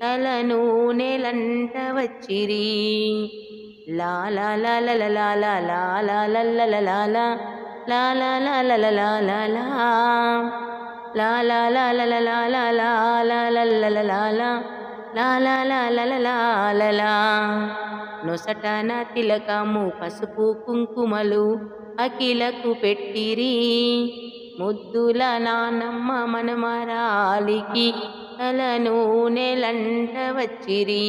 తలను నెలంట వచ్చిరి. లా లాలా లా లా లాలా లా లా లా లా లాలా లాలా లా లా లా లా లా లా లా లా లా లా లా లా లా లా లా లా లా లా నొసటన తిలకము పసుపు కుంకుమలు అఖిలకు పెట్టిరి ముద్దుల నానమ్మ మనమరాలికి తలను నెలంట వచ్చిరి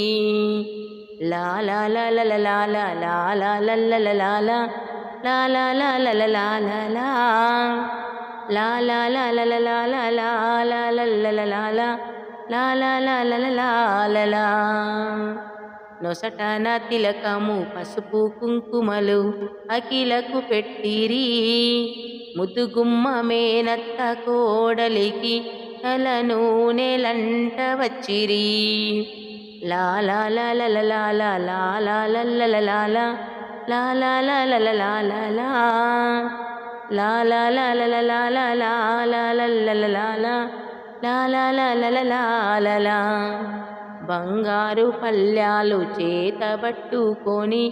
లా లా లా లా లా లా లా లా లాలా లాలా లా లా లా లా లా లా లా లా లా లా లా లా లా లా లా లా నొసటన తిలకము పసుపు కుంకుమలు అఖిలకు పెట్టిరి ముదుగుమ్మ మేనత్త కోడలికి తలను నెలంట వచ్చిరి లా లాలా లా లా లా లా లా లాలా లా లా లా లా లా లా లా లా లా లా లా బంగారు పల్లాలు చేతబట్టుకొని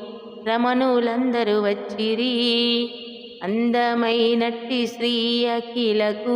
రమణులందరూ వచ్చిరి అందమైనట్టి శ్రీ అఖిలకు